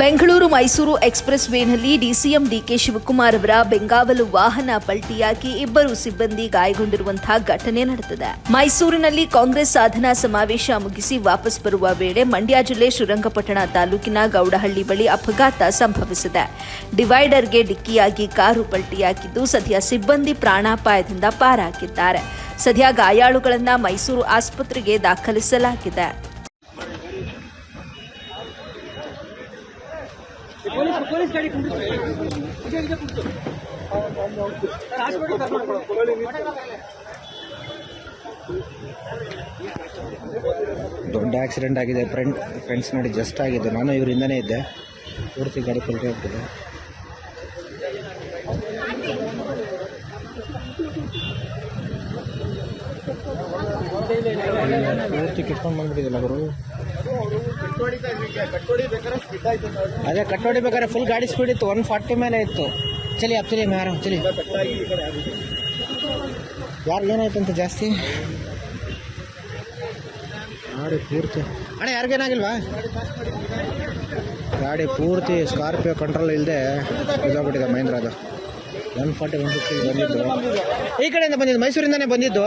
Bengaluru Mysuru express ವೇನಲ್ಲಿ DCM DK Shivakumar ಅವರ ಬೆಂಗಾವಲು ವಾಹನ ಪಲ್ಟಿಯಾಗಿ ಇಬ್ಬರು ಸಿಬ್ಬಂದಿ ಗಾಯಗೊಂಡಿರುವಂತಹ ಘಟನೆ ನಡೆದಿದೆ. ಮೈಸೂರಿನಲ್ಲಿ ಕಾಂಗ್ರೆಸ್ ಸಾಧನಾ ಸಮಾವೇಶ ಮುಗಿಸಿ ವಾಪಸ್ ಬರುವ ವೇಳೆ ಮಂಡ್ಯ ಜಿಲ್ಲೆ ಶ್ರೀರಂಗಪಟ್ಟಣ ತಾಲೂಕಿನ ಗೌಡಹಳ್ಳಿ ಬಳಿ ಅಪಘಾತ ಸಂಭವಿಸಿದೆ. ಡಿವೈಡರ್ಗೆ ಡಿಕ್ಕಿಯಾಗಿ ಕಾರು ಪಲ್ಟಿಯಾಗಿದ್ದು ಸದ್ಯ ಸಿಬ್ಬಂದಿ ಪ್ರಾಣಾಪಾಯದಿಂದ ಪಾರಾಗಿದ್ದಾರೆ. ಸದ್ಯ ಗಾಯಾಳುಗಳನ್ನು ಮೈಸೂರು ಆಸ್ಪತ್ರೆಗೆ ದಾಖಲಿಸಲಾಗಿದೆ. ಪೊಲೀಸ್ ಪೊಲೀಸ್ ಗಾಡಿ ಕುಂಡಿಸ್ತು ಇದೆ ಇದೆ ಕುಂತು. ಸರ್ ಹಾಸ್ಪಿಟಲ್ ಕರ್ಕೊಂಡು ದೊಡ್ಡ ಆಕ್ಸಿಡೆಂಟ್ ಆಗಿದೆ ಫ್ರೆಂಡ್ ಫ್ರೆಂಡ್ಸ್ ನೋಡಿ ಜಸ್ಟ್ ಆಗಿದೆ ನಾನು ಇವರಿಂದನೇ ಇದ್ದೆ. ಪೂರ್ತಿ ಗಾಡಿ ಪಲ್ಟಿ ಹೋಗ್ತಿದ್ದೆ ಪೂರ್ತಿ ಕಿಟ್ಕೊಂಡು ಬಂದ್ಬಿಟ್ಟಿದ್ದಿಲ್ಲ ಗುರು. ಅದೇ ಕಟ್ಟೋಡಿ ಬೇಕಾದ್ರೆ ಫುಲ್ ಗಾಡಿ ಸ್ಪೀಡ್ ಇತ್ತು ಒನ್ ಫಾರ್ಟಿ ಮೇಲೆ ಇತ್ತು. ಚಲಿ ಅಪ್ ಚಲಿ ಮ್ಯಾರ ಚಲಿ. ಯಾರು ಅಂತ ಜಾಸ್ತಿ? ಗಾಡಿ ಪೂರ್ತಿ. ಅಣ್ಣ ಯಾರಿಗೇನಾಗಿಲ್ವಾ ಗಾಡಿ ಪೂರ್ತಿ ಸ್ಕಾರ್ಪಿಯೋ ಕಂಟ್ರೋಲ್ ಇಲ್ಲದೆ ಇದಾಗ್ಬಿಟ್ಟಿದೆ ಮಹೇಂದ್ರ ಅದು ಒನ್ ಫಾರ್ಟಿ ಒನ್ ಈ ಕಡೆಯಿಂದ ಬಂದಿದ್ದು, ಮೈಸೂರಿಂದನೇ ಬಂದಿದ್ದು.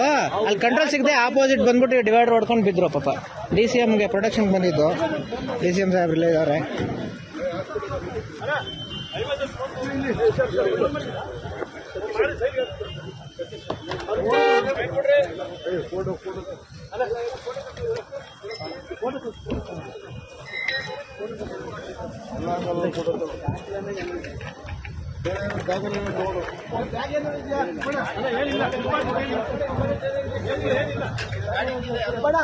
ಅಲ್ಲಿ ಕಂಟ್ರೋಲ್ ಸಿಗದೆ ಆಪೋಸಿಟ್ ಬಂದ್ಬಿಟ್ಟು ಡಿವೈಡರ್ ಹೊಡ್ಕೊಂಡು ಬಿದ್ದರು ಪಾಪ. ಡಿ ಸಿ ಎಮ್ಗೆ ಪ್ರೊಡಕ್ಷನ್ಗೆ ಬಂದಿದ್ದು. ಡಿ ಸಿ ಎಂ ಸಾಹೇಬ್ರಲ್ಲೇ ಇದ್ದಾರೆ. ಬೇಡ